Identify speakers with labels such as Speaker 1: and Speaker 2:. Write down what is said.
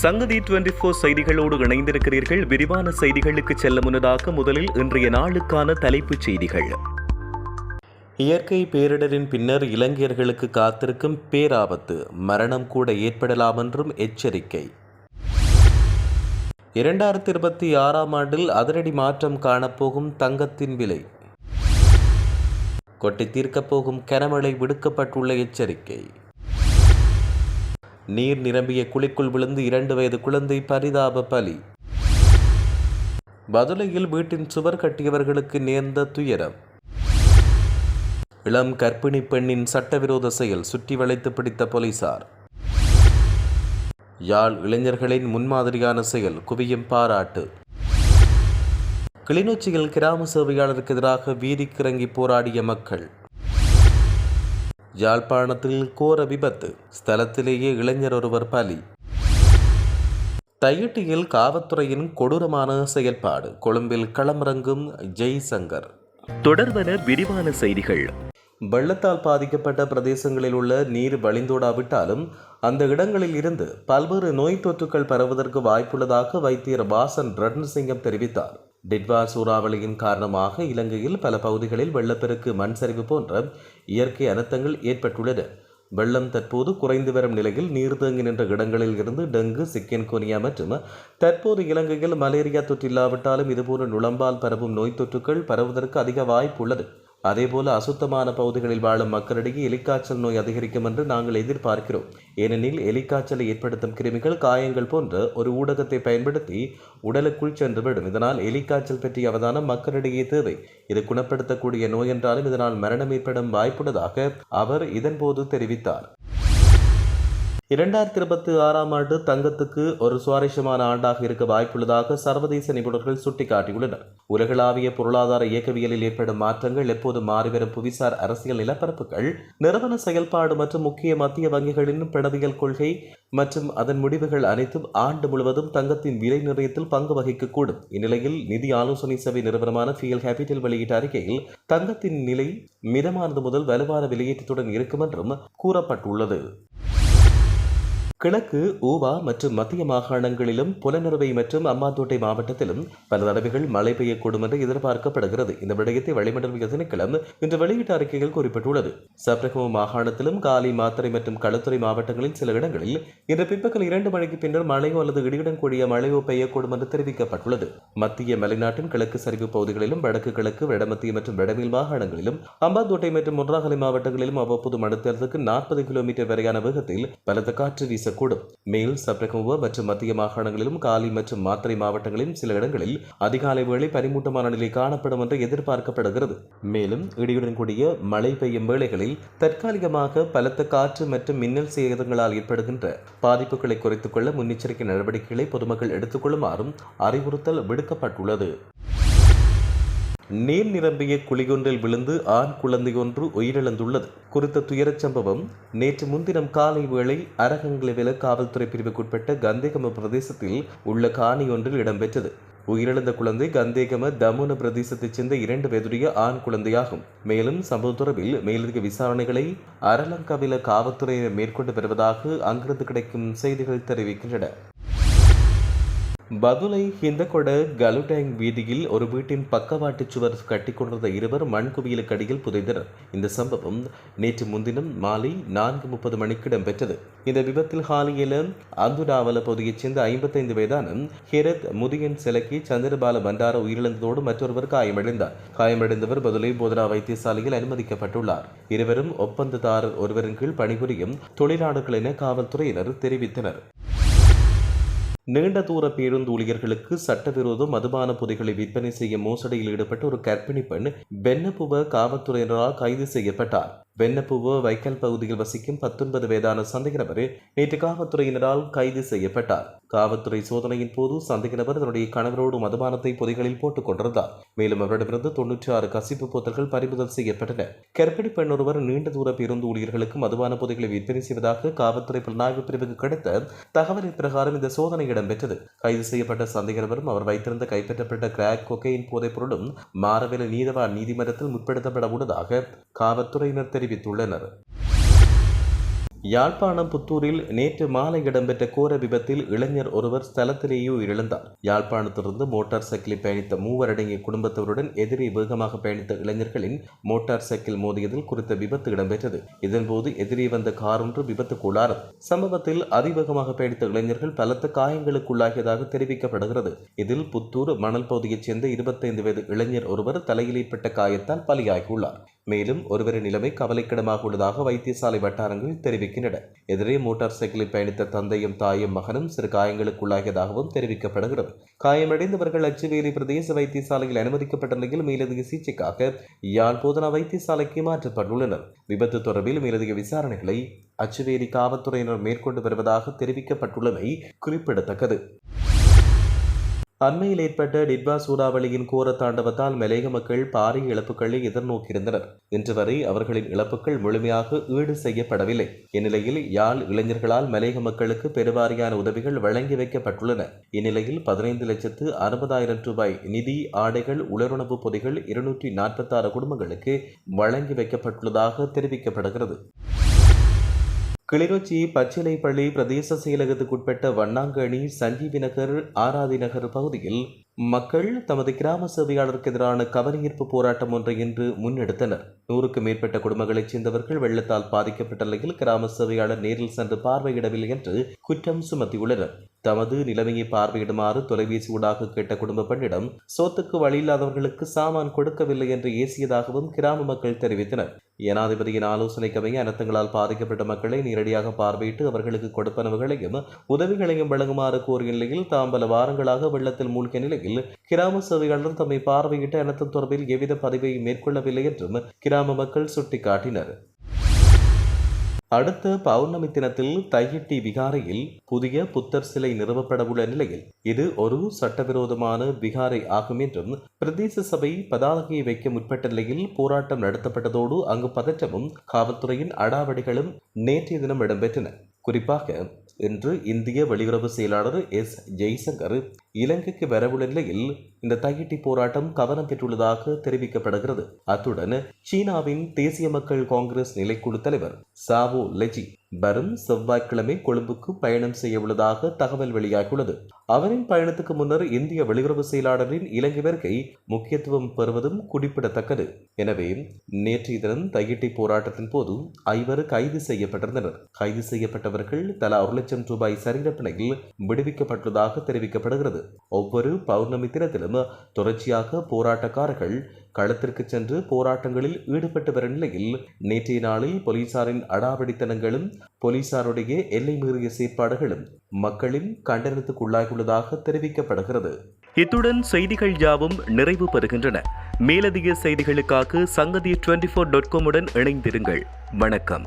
Speaker 1: சங்கதி twenty four செய்திகளோடு இணைந்திருக்கிறீர்கள். விரிவான செய்திகளுக்கு செல்ல முன்னதாக முதலில் இன்றைய நாளுக்கான தலைப்புச் செய்திகள். இயற்கை பேரிடரின் பின்னர் இளைஞர்களுக்கு காத்திருக்கும் பேராபத்து மரணம் கூட ஏற்படலாம் என்றும் எச்சரிக்கை. இரண்டாயிரத்தி இருபத்தி ஆறாம் ஆண்டில் அதிரடி மாற்றம் காணப்போகும் தங்கத்தின் விலை. கொட்டி தீர்க்கப் போகும் கனமழை விடுக்கப்பட்டுள்ள எச்சரிக்கை. நீர் நிரம்பிய குழிக்குள் விழுந்து இரண்டு வயது குழந்தை பரிதாப பலி. பதுளையில் வீட்டின் சுவர் கட்டியவர்களுக்கு நேர்ந்த துயரம். இளம் கர்ப்பிணி பெண்ணின் சட்டவிரோத செயல் சுற்றி வளைத்து பிடித்த போலீசார். யாழ் இளைஞர்களின் முன்மாதிரியான செயல் குவியும் பாராட்டு. கிளிநொச்சியில் கிராம சேவையாளருக்கு எதிராக வீதிக்கிறங்கி போராடிய மக்கள். யாழ்ப்பாணத்தில் கோர விபத்து. ஸ்தலத்திலேயே இளைஞர் ஒருவர் பலி. தையிட்டியில் காவல்துறையின் கொடூரமான செயல்பாடு. கொழும்பில் களமிறங்கும் ஜெய்சங்கர். தொடர்வன விரிவான செய்திகள். வெள்ளத்தால் பாதிக்கப்பட்ட பிரதேசங்களில் உள்ள நீர் வழிந்தோடாவிட்டாலும் அந்த இடங்களில் இருந்து பல்வேறு நோய் தொற்றுக்கள் பரவுவதற்கு வாய்ப்புள்ளதாக வைத்தியர் வாசன் ரட்னசிங்கம் தெரிவித்தார். டிட்வா சூறாவளியின் காரணமாக இலங்கையில் பல பகுதிகளில் வெள்ளப்பெருக்கு மண் சரிவு போன்ற இயற்கை அனர்த்தங்கள் ஏற்பட்டுள்ளன வெள்ளம் தற்போது குறைந்து வரும் நிலையில் நீர் தேங்கி நின்ற இடங்களில் இருந்து டெங்கு சிக்கன்கோனியா மற்றும் தற்போது இலங்கையில் மலேரியா தொற்று இல்லாவிட்டாலும் இதுபோன்ற நுழம்பால் பரவும் நோய் தொற்றுக்கள் பரவுவதற்கு அதிக வாய்ப்பு உள்ளது. அதேபோல அசுத்தமான பகுதிகளில் வாழும் மக்களிடையே எலிக்காய்ச்சல் நோய் அதிகரிக்கும் என்று நாங்கள் எதிர்பார்க்கிறோம். ஏனெனில் எலிக்காய்ச்சலை ஏற்படுத்தும் கிருமிகள் காயங்கள் போன்ற ஒரு ஊடகத்தை பயன்படுத்தி உடலுக்குள் சென்றுவிடும். இதனால் எலிக்காய்ச்சல் பற்றிய அவதானம் மக்களிடையே தேவை. இது குணப்படுத்தக்கூடிய நோய் என்றாலும் இதனால் மரணம் ஏற்படும் வாய்ப்புள்ளதாக அவர் இதன்போது தெரிவித்தார். இரண்டாயிரத்தி இருபத்தி ஆறாம் ஆண்டு தங்கத்துக்கு ஒரு சுவாரஸ்யமான ஆண்டாக இருக்க வாய்ப்புள்ளதாக சர்வதேச நிபுணர்கள் சுட்டிக்காட்டியுள்ளனர். உலகளாவிய பொருளாதார இயக்கவியலில் ஏற்படும் மாற்றங்கள் எப்போது மாறிவரும் புவிசார் அரசியல் நிலப்பரப்புகள் நிறுவன செயல்பாடு மற்றும் முக்கிய மத்திய வங்கிகளின் பிணவியல் கொள்கை மற்றும் அதன் முடிவுகள் அனைத்தும் ஆண்டு முழுவதும் தங்கத்தின் விலை நிர்ணயத்தில் பங்கு வகிக்கக்கூடும். இந்நிலையில் நிதி ஆலோசனை சபை நிறுவனமான ஃபியல் கேபிட்டல் வெளியிட்ட அறிக்கையில் தங்கத்தின் நிலை மிதமானது முதல் வலுவான வெளியேற்றத்துடன் இருக்கும் என்றும் கூறப்பட்டுள்ளது. கிழக்கு ஊவா மற்றும் மத்திய மாகாணங்களிலும் புலநிறுவை மற்றும் அம்மாத்தோட்டை மாவட்டத்திலும் பல தடவைகள் மழை பெய்யக்கூடும் என்று எதிர்பார்க்கப்படுகிறது. இந்த விடயத்தை வளிமண்டல திணைக்களம் இன்று வெளியிட்ட அறிக்கையில் குறிப்பிட்டுள்ளது. சப்ரகம மாகாணத்திலும் காலி மாத்தறை மற்றும் களுத்துறை மாவட்டங்களில் சில இடங்களில் இன்று பிற்பகல் இரண்டு மணிக்கு பின்னர் மழையோ அல்லது இடியுடன் கூடிய மழையோ பெய்யக்கூடும் என்று தெரிவிக்கப்பட்டுள்ளது. மத்திய மலைநாட்டின் கிழக்கு சரிவு பகுதிகளிலும் வடக்கு கிழக்கு வடமத்திய மற்றும் வடமேல் மாகாணங்களிலும் அம்பாந்தோட்டை மற்றும் முன்றாகலை மாவட்டங்களிலும் அவ்வப்போது மணித்தேரத்துக்கு நாற்பது கிலோமீட்டர் வரையான வேகத்தில் பலத்த காற்று வீச வீசக்கூடும் மேல் சப்ரகமுவ மற்றும் மத்திய மாகாணங்களிலும் காலி மற்றும் மாத்திரை மாவட்டங்களிலும் சில இடங்களில் அதிகாலை வேளை பனிமூட்டமான நிலை காணப்படும் என்று எதிர்பார்க்கப்படுகிறது. மேலும் இடியுடன் கூடிய மழை பெய்யும் வேளைகளில் தற்காலிகமாக பலத்த காற்று மற்றும் மின்னல் சேதங்களால் ஏற்படுகின்ற பாதிப்புகளை குறைத்துக் கொள்ள முன்னெச்சரிக்கை நடவடிக்கைகளை பொதுமக்கள் எடுத்துக்கொள்ளுமாறும் அறிவுறுத்தல் விடுக்கப்பட்டுள்ளது. நீர் நிரம்பிய குழியொன்றில் விழுந்து ஆண் குழந்தை ஒன்று உயிரிழந்துள்ளது. குறித்த துயரச் சம்பவம் நேற்று முன்தினம் காலை வேளை அரகங்கிலவில காவல்துறை பிரிவுக்குட்பட்ட கந்தேகம பிரதேசத்தில் உள்ள காணி ஒன்றில் இடம்பெற்றது. உயிரிழந்த குழந்தை கந்தேகம தமுன பிரதேசத்தைச் சேர்ந்த இரண்டு வயதுடைய ஆண் குழந்தையாகும். மேலும் சம்பவ தொடர்பில் மேலதிக விசாரணைகளை அரலங்கவில காவல்துறையினர் மேற்கொண்டு வருவதாக அங்கிருந்து கிடைக்கும் செய்திகள் தெரிவிக்கின்றன. பதுளை ஹிந்தகொட கலுடேங் வீதியில் ஒரு வீட்டின் பக்கவாட்டு சுவர் கட்டி கொண்டிருந்த இருவர் மண் குவியலுக்கடியில் புதைந்தனர். இந்த சம்பவம் நேற்று முன்தினம் மாலை நான்கு முப்பது மணிக்கு இடம்பெற்றது. இந்த விபத்தில் ஹாலியில அந்துடாவல பகுதியைச் சேர்ந்த ஐம்பத்தைந்து வயதான ஹெரத் முதியன் சிலக்கி சந்திரபால பண்டார உயிரிழந்ததோடு மற்றொருவர் காயமடைந்தார். காயமடைந்தவர் பதுளை போதனா வைத்தியசாலையில் அனுமதிக்கப்பட்டுள்ளார். இருவரும் ஒப்பந்ததாரர் ஒருவரின் கீழ் பணிபுரியும் தொழிலாளர்கள் என காவல்துறையினர் தெரிவித்தனர். நீண்ட தூர பேருந்து ஊழியர்களுக்கு சட்டவிரோத மதுபான பொதிகளை விற்பனை செய்ய மோசடியில் ஈடுபட்ட ஒரு கர்ப்பிணி பெண் பென்னப்புவ காவல்துறையினரால் கைது செய்யப்பட்டார். வெண்ணப்புவ வைக்கல் பகுதியில் வசிக்கும் பத்தொன்பது வயதான சந்தேக நபர் நேற்று காவல்துறையினரால் கைது செய்யப்பட்டார். காவல்துறை சோதனையின் போது சந்தேக நபர் தன்னுடைய கணவரோடு மதுபானத்தை பொதிகளில் போட்டுக் கொண்டிருந்தார். மேலும் அவரிடமிருந்து தொன்னூற்றி ஆறு கசிப்பு போத்தல்கள் பறிமுதல் செய்யப்பட்டன. கர்ப்பிணி பெண் ஒருவர் நீண்ட தூர பேருந்து ஊழியர்களுக்கு மதுபான பொதிகளை விற்பனை செய்வதாக காவல்துறை புலனாய்வு பிரிவுக்கு கிடைத்த தகவலின் பிரகாரம் இந்த சோதனை இடம்பெற்றது. கைது செய்யப்பட்ட சந்தேக நபரும் அவர் வைத்திருந்த கைப்பற்றப்பட்ட கிராக் கொக்கையின் போதைப் பொருளும் மாரவேல நீதவான் நீதிமன்றத்தில் முற்படுத்தப்பட உள்ளதாக காவல்துறையினர் தெரிவித்துள்ளனர். யாழ்ப்பாணம் புத்தூரில் நேற்று மாலை இடம்பெற்ற கோர விபத்தில் இளைஞர் ஒருவர் ஸ்தலத்திலேயே உயிரிழந்தார். யாழ்ப்பாணத்திலிருந்து மோட்டார் சைக்கிளில் பயணித்த மூவரடங்கிய குடும்பத்தவருடன் எதிரே வேகமாக பயணித்த இளைஞர்களின் மோட்டார் சைக்கிள் மோதியதில் குறித்த விபத்து இடம்பெற்றது. இதன்போது எதிரே வந்த கார் ஒன்று விபத்துக்குள்ளானது. சம்பவத்தில் அதிவேகமாக பயணித்த இளைஞர்கள் பலத்த காயங்களுக்குள்ளாகியதாக தெரிவிக்கப்படுகிறது. இதில் புத்தூர் மணல் பகுதியைச் சேர்ந்த இருபத்தைந்து வயது இளைஞர் ஒருவர் தலையிலேற்பட்ட காயத்தால் பலியாகியுள்ளார். மேலும் ஒருவரின் நிலைமை கவலைக்கிடமாக உள்ளதாக வைத்தியசாலை வட்டாரங்கள் தெரிவிக்கின்றன. எதிரே மோட்டார் சைக்கிளில் பயணித்த தந்தையும் தாயும் மகனும் சிறு காயங்களுக்குள்ளாகியதாகவும் தெரிவிக்கப்படுகிறது. காயமடைந்தவர்கள் அச்சுவேலி பிரதேச வைத்தியசாலையில் அனுமதிக்கப்பட்ட நிலையில் மேலதிக சிகிச்சைக்காக யாழ் போதனா வைத்தியசாலைக்கு மாற்றப்பட்டுள்ளனர். விபத்து தொடர்பில் மேலதிக விசாரணைகளை அச்சுவேலி காவல்துறையினர் மேற்கொண்டு வருவதாக தெரிவிக்கப்பட்டுள்ளமை குறிப்பிடத்தக்கது. அண்மையில் ஏற்பட்ட டிட்வா சூறாவளியின் கோர தாண்டவத்தால் மலேக மக்கள் பாரிய இழப்புகளை எதிர்நோக்கியிருந்தனர். இன்று வரை அவர்களின் இழப்புகள் முழுமையாக ஈடு செய்யப்படவில்லை. இந்நிலையில் யாழ் இளைஞர்களால் மலேக மக்களுக்கு பெருவாரியான உதவிகள் வழங்கி வைக்கப்பட்டுள்ளன. இந்நிலையில் பதினைந்து லட்சத்து அறுபதாயிரம் ரூபாய் நிதி ஆடைகள் உலருணவு பொதிகள் இருநூற்றி நாற்பத்தாறு குடும்பங்களுக்கு வழங்கி வைக்கப்பட்டுள்ளதாக தெரிவிக்கப்படுகிறது. கிளிநொச்சி பச்சிலைப்பள்ளி பிரதேச செயலகத்துக்குட்பட்ட வண்ணாங்கணி சஞ்சீவி நகர் ஆராதி நகர் பகுதியில் மக்கள் தமது கிராம சேவையாளருக்கு எதிரான கவனஈர்ப்பு போராட்டம் ஒன்றை இன்று முன்னெடுத்தனர். நூறுக்கும் மேற்பட்ட குடும்பங்களைச் சேர்ந்தவர்கள் வெள்ளத்தால் பாதிக்கப்பட்ட நிலையில் கிராம சேவையாளர் நேரில் சென்று பார்வையிடவில்லை என்று குற்றம் சுமத்தியுள்ளனர். தமது நிலைமையை பார்வையிடுமாறு தொலைபேசி ஊடாக கேட்ட குடும்ப பெண்ணிடம் சோத்துக்கு வழியில்லாதவர்களுக்கு சாமான் கொடுக்கவில்லை என்று ஏசியதாகவும் கிராம மக்கள் தெரிவித்தனர். ஜனாதிபதியின் ஆலோசனைக்கமைய அனர்த்தங்களால் பாதிக்கப்பட்ட மக்களை நேரடியாக பார்வையிட்டு அவர்களுக்கு கொடுப்பனவுகளையும் உதவிகளையும் வழங்குமாறு கோரிய நிலையில் தாம் பல வாரங்களாக வெள்ளத்தில் மூழ்கிய நிலையில் கிராம சேவையாளர் தம்மை பார்வையிட்டு அனர்த்தம் தொடர்பில் எவ்வித பதிவையும் மேற்கொள்ளவில்லை என்றும் கிராம மக்கள் சுட்டிக்காட்டினர். அடுத்த பௌர்ணமி தினத்தில் தையிட்டி விகாரையில் புதிய புத்தர் சிலை நிறுவப்படவுள்ள நிலையில் இது ஒரு சட்டவிரோதமான விகாரை ஆகும் என்றும் பிரதேச சபை பதாகையை வைக்க முற்பட்ட நிலையில் போராட்டம் நடத்தப்பட்டதோடு அங்கு பதற்றமும் காவல்துறையின் அடாவடிகளும் நேற்றைய தினம் இடம்பெற்றன. குறிப்பாக இன்று இந்திய வெளியுறவு செயலாளர் எஸ். ஜெய்சங்கர் இலங்கைக்கு வரவுள்ள நிலையில் இந்த தையிட்டி போராட்டம் கவனம் பெற்றுள்ளதாக தெரிவிக்கப்படுகிறது. அத்துடன் சீனாவின் தேசிய மக்கள் காங்கிரஸ் நிலைக்குழு தலைவர் சாவோ லெஜி வரும் செவ்வாய்க்கிழமை கொழும்புக்கு பயணம் செய்ய உள்ளதாக தகவல் வெளியாகியுள்ளது. அவரின் பயணத்துக்கு முன்னர் இந்திய வெளியுறவு செயலாளரின் இலங்கை வருகை முக்கியத்துவம் பெறுவதும் குறிப்பிடத்தக்கது. எனவே நேற்றைய தினம் தையிட்டி போராட்டத்தின் போது ஐவர் கைது செய்யப்பட்டிருந்தனர். கைது செய்யப்பட்டவர்கள் தலா ஒரு லட்சம் ரூபாய் சரீரப்பிணையில் விடுவிக்கப்பட்டுள்ளதாக தெரிவிக்கப்படுகிறது. ஒவ்வொரு பௌர்ணமி தினத்திலும் தொடர்ச்சியாக போராட்டக்காரர்கள் களத்திற்கு சென்று போராட்டங்களில் ஈடுபட்டு வரும் நிலையில் நேற்றைய நாளில் போலீசாரின் அடாவடித்தனங்களும் போலீசாருடைய எல்லை மீறிய செயற்பாடுகளும் மக்களின் கண்டனத்துக்குள்ளாகியுள்ளதாக தெரிவிக்கப்படுகிறது.
Speaker 2: இத்துடன் செய்திகள் யாவும் நிறைவு பெறுகின்றன. மேலதிக செய்திகளுக்காக சங்கதி டுவெண்டி ஃபோர் டாட் காமுடன் இணைந்திருங்கள். வணக்கம்.